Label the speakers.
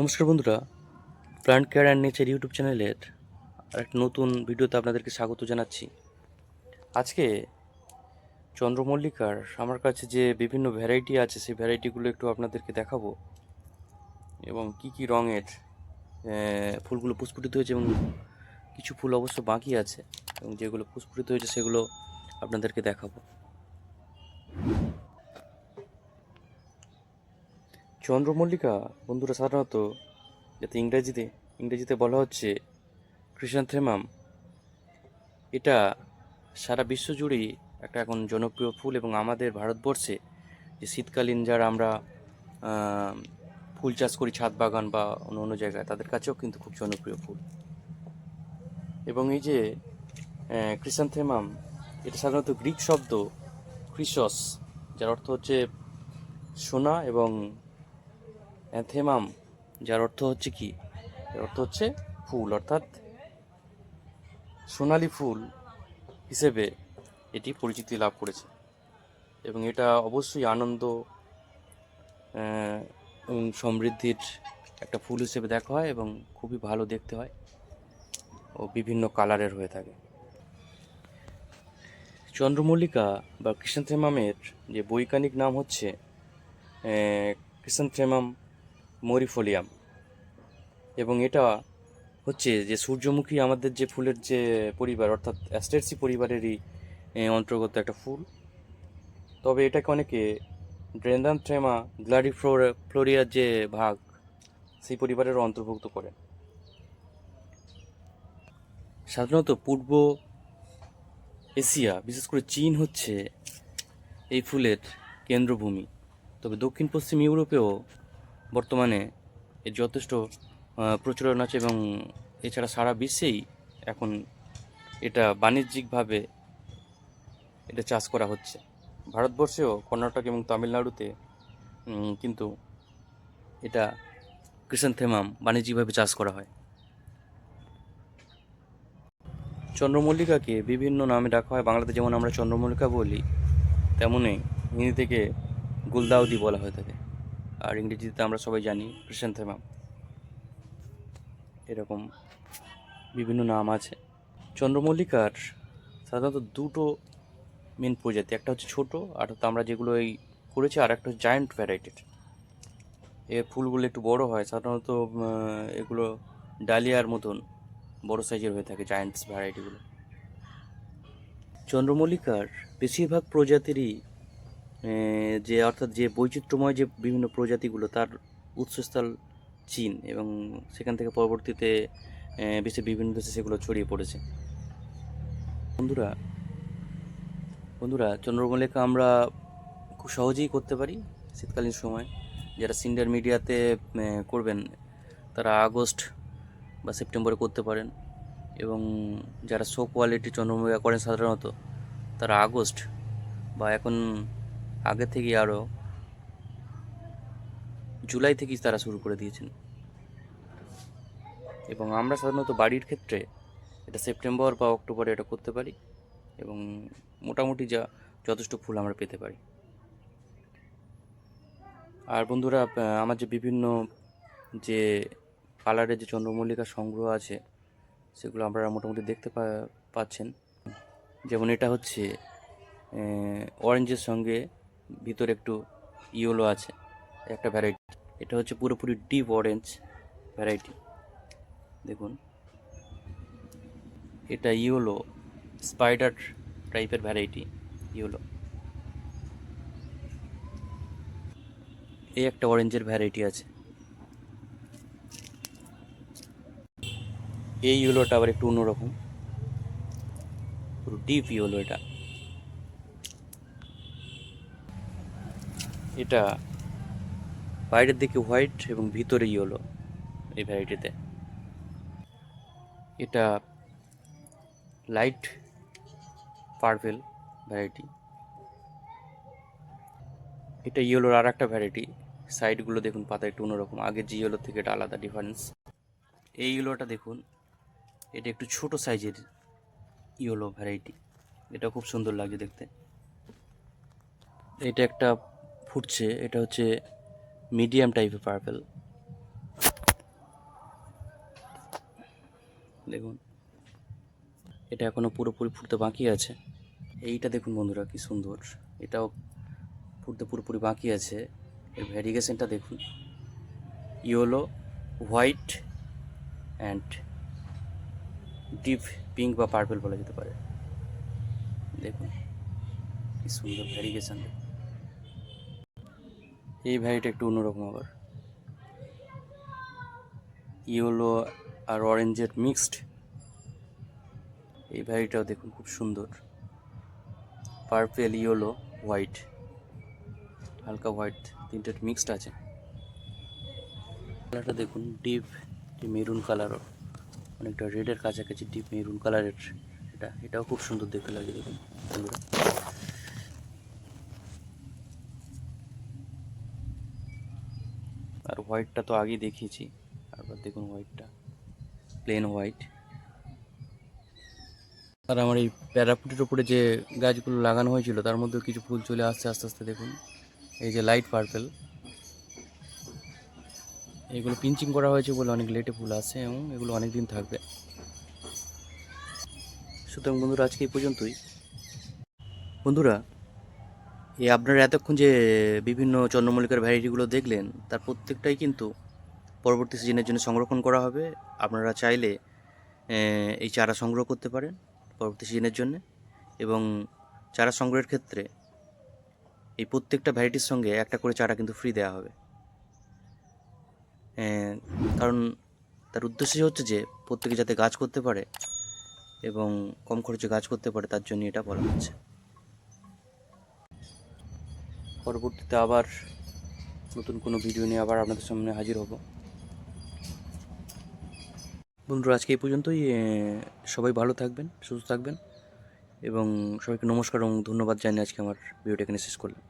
Speaker 1: নমস্কার বন্ধুরা plant care and nature YouTube চ্যানেলের আর একটা নতুন ভিডিওতে আপনাদেরকে স্বাগত জানাচ্ছি। আজকে চন্দ্রমল্লিকার আমার কাছে যে বিভিন্ন ভ্যারাইটি আছে, সেই ভ্যারাইটিগুলো একটু আপনাদেরকে দেখাবো এবং কি কি রঙের ফুলগুলো পুষ্পটিত হয়েছে এবং কিছু ফুল অবশ্য বাকি আছে এবং যেগুলো পুষ্পটিত হয়েছে সেগুলো আপনাদেরকে দেখাবো। চন্দ্রমল্লিকা, বন্ধুরা সাধারণত যাতে ইংরেজিতে ইংরেজিতে বলা হচ্ছে ক্রিসান্থেমাম এটা সারা বিশ্ব জুড়েই একটা এখন জনপ্রিয় ফুল এবং আমাদের ভারতবর্ষে যে শীতকালীন যারা আমরা ফুল চাষ করি ছাদ বাগান বা অন্য অন্য জায়গায়, তাদের কাছেও কিন্তু খুব জনপ্রিয় ফুল। এবং এই যে ক্রিসান্থেমাম এটা সাধারণত গ্রিক শব্দ ক্রিসস যার অর্থ হচ্ছে সোনা এবং অ্যাথেমাম যার অর্থ হচ্ছে কি? এর অর্থ হচ্ছে ফুল, অর্থাৎ সোনালি ফুল হিসেবে এটি পরিচিতি লাভ করেছে। এবং এটা অবশ্যই আনন্দ এবং সমৃদ্ধির একটা ফুল হিসেবে দেখা হয় এবং খুবই ভালো দেখতে হয় ও বিভিন্ন কালারের হয়ে থাকে। চন্দ্রমল্লিকা বা কৃষ্ণথেমামের যে বৈজ্ঞানিক নাম হচ্ছে ক্রিসেন্থেমাম মরিফোলিয়াম। এবং এটা হচ্ছে যে সূর্যমুখী আমাদের যে ফুলের যে পরিবার, অর্থাৎ অ্যাস্টেরসি পরিবারেরই অন্তর্গত একটা ফুল। তবে এটাকে অনেকে ড্রেন্দানথ্রেমা গ্লাডিফ্লোর ফ্লোরিয়ার যে ভাগ, সেই পরিবারেরও অন্তর্ভুক্ত করে সাধারণত পূর্ব এশিয়া, বিশেষ করে চীন হচ্ছে এই ফুলের কেন্দ্রভূমি। তবে দক্ষিণ পশ্চিম ইউরোপেও বর্তমানে এর যথেষ্ট প্রচলন আছে এবং এছাড়া সারা বিশ্বেই এখন এটা বাণিজ্যিকভাবে এটা চাষ করা হচ্ছে। ভারতবর্ষেও কর্ণাটক এবং তামিলনাড়ুতে কিন্তু এটা ক্রিসান্থেমাম বাণিজ্যিকভাবে চাষ করা হয়। চন্দ্রমল্লিকাকে বিভিন্ন নামে ডাকা হয়। বাংলাতে যেমন আমরা চন্দ্রমল্লিকা বলি, তেমনই হিন্দি থেকে গুলদাউদি বলা হয়ে থাকে। আর ইংরেজিতে আমরা সবাই জানি ক্রিসেন্থেমাম এরকম বিভিন্ন নাম আছে। চন্দ্রমল্লিকার সাধারণত দুটো মেন প্রজাতি, একটা হচ্ছে ছোট, আর আমরা যেগুলো এই করেছি, আর একটা হচ্ছে জায়ান্ট ভ্যারাইটির এর ফুলগুলো একটু বড় হয়, সাধারণত এগুলো ডালিয়ার মতন বড় সাইজের হয়ে থাকে জায়ান্টস ভ্যারাইটিগুলো চন্দ্রমল্লিকার বেশিরভাগ প্রজাতিরই যে অর্থাৎ যে বৈচিত্র্যময় যে বিভিন্ন প্রজাতিগুলো তার উৎসস্থল চীন এবং সেখান থেকে পরবর্তীতে বিশ্বের বিভিন্ন দেশে সেগুলো ছড়িয়ে পড়েছে। বন্ধুরা বন্ধুরা চন্দ্রমল্লিকা আমরা খুব সহজেই করতে পারি শীতকালীন সময়। যারা সিন্ডার মিডিয়াতে করবেন, তারা আগস্ট বা সেপ্টেম্বরে করতে পারেন। এবং যারা শো কোয়ালিটি চন্দ্রমল্লিকা করেন সাধারণত, তারা আগস্ট বা এখন আগে থেকেই আরও জুলাই থেকেই তারা শুরু করে দিয়েছেন এবং আমরা সাধারণত বাড়ির ক্ষেত্রে এটা সেপ্টেম্বর বা অক্টোবরে এটা করতে পারি এবং মোটামুটি যা যথেষ্ট ফুল আমরা পেতে পারি। আর বন্ধুরা আমার যে বিভিন্ন যে কালারের যে চন্দ্রমল্লিকা সংগ্রহ আছে, সেগুলো আপনারা মোটামুটি দেখতে পাচ্ছেন। যেমন এটা হচ্ছে অরেঞ্জের সঙ্গে ভিতরে একটু ইয়েলো আছে, একটা ভ্যারাইটি এটা হচ্ছে পুরোপুরি ডিপ অরেঞ্জ ভ্যারাইটি দেখুন, এটা ইয়েলো স্পাইডার টাইপের ভ্যারাইটি ইয়েলো। এই একটা অরেঞ্জের ভ্যারাইটি আছে। এই ইয়েলোটা আবার একটু অন্যরকম। পুরো ডিপ ইয়েলো এটা। এটা বাইরের দিকে হোয়াইট এবং ভিতরে ইয়েলো এই ভ্যারাইটিতে। এটা লাইট পার্পেল ভ্যারাইটি। এটা ইয়েলোর আর একটা ভ্যারাইটি। সাইডগুলো দেখুন, পাতা একটু অন্যরকম। আগের যে ইয়েলো থেকে এটা আলাদা ডিফারেন্স এই ইয়েলোটা দেখুন, এটা একটু ছোট সাইজের ইয়েলো ভ্যারাইটি। এটা খুব সুন্দর লাগছে দেখতে। এটা একটা ফুটছে, এটা হচ্ছে মিডিয়াম টাইপের পার্পেল দেখুন, এটা এখনও পুরোপুরি ফুটতে বাকি আছে। এইটা দেখুন বন্ধুরা, কি সুন্দর। এটাও ফুটতে পুরোপুরি বাকি আছে। এর ভ্যারিগেশনটা দেখুন। Yellow white and deep pink বা পার্পেল বলা যেতে পারে। দেখুন, কি সুন্দর ভ্যারিগেশন দেখুন। এই ভ্যারিটা একটু অন্যরকম আবার। ইয়েলো আর অরেঞ্জের মিক্সড এই ভ্যারিটাও দেখুন খুব সুন্দর। পার্পেল ইয়েলো হোয়াইট হালকা হোয়াইট তিনটের মিক্সড আছে। কালারটা দেখুন ডিপ মেরুন কালারও অনেকটা রেডের কাছাকাছি ডিপ মেরুন কালারের এটা, এটাও খুব সুন্দর দেখতে লাগে দেখুন। আর হোয়াইটটা তো আগেই দেখিয়েছি। আবার দেখুন হোয়াইটটা প্লেন হোয়াইট আর আমার এই প্যারাপুটের উপরে যে গাছগুলো লাগানো হয়েছিল, তার মধ্যে কিছু ফুল চলে আসছে, আস্তে আস্তে দেখুন। এই যে লাইট পার্পেল এগুলো পিঞ্চিং করা হয়েছে বলে অনেক লেটে ফুল আসছে এবং এগুলো অনেক দিন থাকবে। সুতরাং বন্ধুরা, আজকে এই পর্যন্তই। বন্ধুরা এই আপনারা এতক্ষণ যে বিভিন্ন চন্দ্রমল্লিকার ভ্যারাইটিগুলো দেখলেন, তার প্রত্যেকটাই কিন্তু পরবর্তী সিজনের জন্য সংরক্ষণ করা হবে। আপনারা চাইলে এই চারা সংগ্রহ করতে পারেন পরবর্তী সিজনের জন্য। এবং চারা সংগ্রহের ক্ষেত্রে এই প্রত্যেকটা ভ্যারাইটির সঙ্গে একটা করে চারা কিন্তু ফ্রি দেওয়া হবে। কারণ তার উদ্দেশ্যই হচ্ছে যে, প্রত্যেকে যাতে গাছ করতে পারে এবং কম খরচে গাছ করতে পারে, তার জন্য এটা বলা হচ্ছে। পরবর্তীতে আবার নতুন কোনো ভিডিও নিয়ে আবার আপনাদের সামনে হাজির হব। বন্ধুরা, আজকে এই পর্যন্তই। সবাই ভালো থাকবেন, সুস্থ থাকবেন এবং সবাইকে নমস্কার এবং ধন্যবাদ জানিয়ে আজকে আমার ভিডিওটা এখানে শেষ করলাম।